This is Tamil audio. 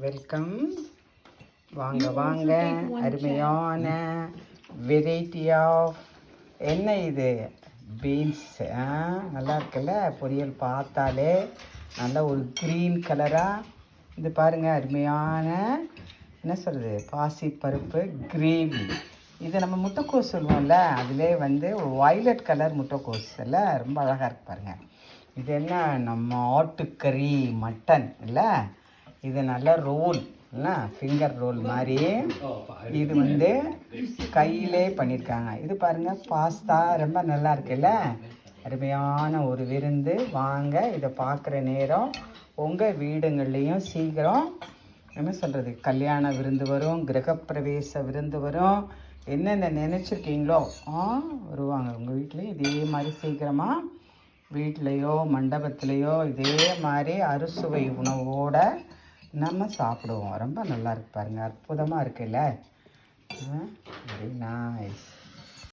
வெல்கம் வாங்க வாங்க. அருமையான வெரைட்டி ஆஃப் என்ன இது? பீன்ஸ் நல்லா இருக்குல்ல? பொரியல் பார்த்தாலே நல்ல ஒரு க்ரீன் கலராக இது பாருங்க அருமையான என்ன சொல்கிறது பாசி பருப்பு கிரேவி இது நம்ம முட்டைக்கோஸ் சொல்லுவோம்ல அதிலே வந்து வயலட் கலர் முட்டைக்கோஸ் இல்லை ரொம்ப அழகாக இருக்கு பாருங்க. இது என்ன? நம்ம ஆட்டுக்கறி மட்டன் இல்லை? இது நல்லா ரோல் இல்லை ஃபிங்கர் ரோல் மாதிரி. இது வந்து கையிலே பண்ணியிருக்காங்க இது பாருங்க பாஸ்தா ரொம்ப நல்லா இருக்குல்ல? அருமையான ஒரு விருந்து. வாங்க இதை பார்க்குற நேரம். உங்கள் வீடுங்கள்லேயும் சீக்கிரம் என்ன சொல்கிறது கல்யாண விருந்து வரும் கிரகப்பிரவேச விருந்து வரும். என்னென்ன நினச்சிருக்கீங்களோ ஆ வருவாங்க. உங்கள் வீட்லேயும் இதே மாதிரி சீக்கிரமாக வீட்லேயோ மண்டபத்துலேயோ இதே மாதிரி அறுசுவை உணவோட நம்ம சாப்பிடுவோம். ரொம்ப நல்லா இருக்கு பாருங்க. அற்புதமாக இருக்குல்ல? அப்படின்னா